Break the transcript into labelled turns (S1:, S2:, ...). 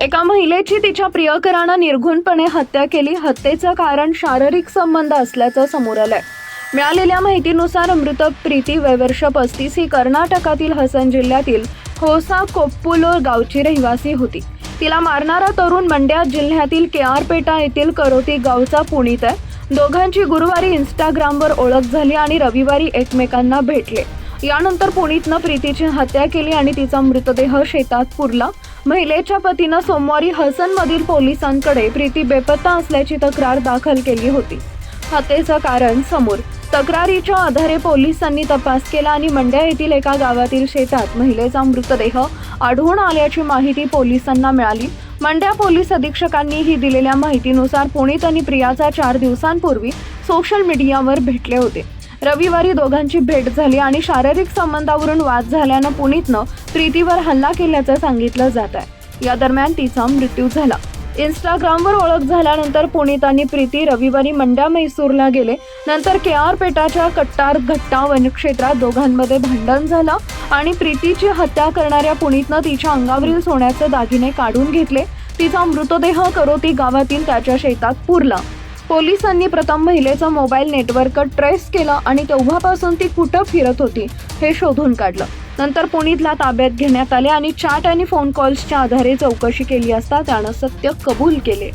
S1: एका महिलेची तिच्या प्रियकरानं निर्घुणपणे हत्या केली. हत्येचं कारण शारीरिक संबंध असल्याचं समोर आलंय. मिळालेल्या माहितीनुसार मृत प्रीती वयवर्ष पस्तीस ही कर्नाटकातील हसन जिल्ह्यातील होसा कोप्पुलोर गावची रहिवासी होती. तिला मारणारा तरुण मंड्या जिल्ह्यातील केआरपेटा येथील करोती गावचा पुणीत आहे. दोघांची गुरुवारी इंस्टाग्रामवर ओळख झाली आणि रविवारी एकमेकांना भेटले. यानंतर पुणीतनं प्रीतीची हत्या केली आणि तिचा मृतदेह शेतात पुरला. महिलेच्या पतीनं सोमवारी हसनमधील पोलिसांकडे प्रीती बेपत्ता असल्याची तक्रार दाखल केली होती. हत्येचं कारण समोर. तक्रारीच्या आधारे पोलिसांनी तपास केला आणि मंड्या येथील एका गावातील शेतात महिलेचा मृतदेह आढळून आल्याची माहिती पोलिसांना मिळाली. मंड्या पोलीस अधीक्षकांनीही दिलेल्या माहितीनुसार पुणित आणि प्रियाचा चार दिवसांपूर्वी सोशल मीडियावर भेटले होते. रविवारी दोघांची भेट झाली आणि शारीरिक संबंधावरून वाद झाल्यानं पुनीतनं प्रीतीवर हल्ला केल्याचं सांगितलं जात आहे. या दरम्यान तिचा मृत्यू झाला. इंस्टाग्रामवर ओळख झाल्यानंतर पुनीत आणि प्रीती रविवारी मंड्या मैसूरला गेले. नंतर के आर पेटाच्या कट्टार घट्टा वनक्षेत्रात दोघांमध्ये भांडण झालं आणि प्रीतीची हत्या करणाऱ्या पुनीतनं तिच्या अंगावरील सोन्याचे दागिने काढून घेतले. तिचा मृतदेह करोती गावातील त्याच्या शेतात पुरला. पोलिसांनी प्रथम महिलेचा मोबाईल नेटवर्क ट्रेस केलं आणि तेव्हापासून ती कुठं फिरत होती हे शोधून काढलं. नंतर पुणीतला ताब्यात घेण्यात आले आणि चॅट आणि फोन कॉल्सच्या आधारे चौकशी केली असता त्यानं सत्य कबूल केले.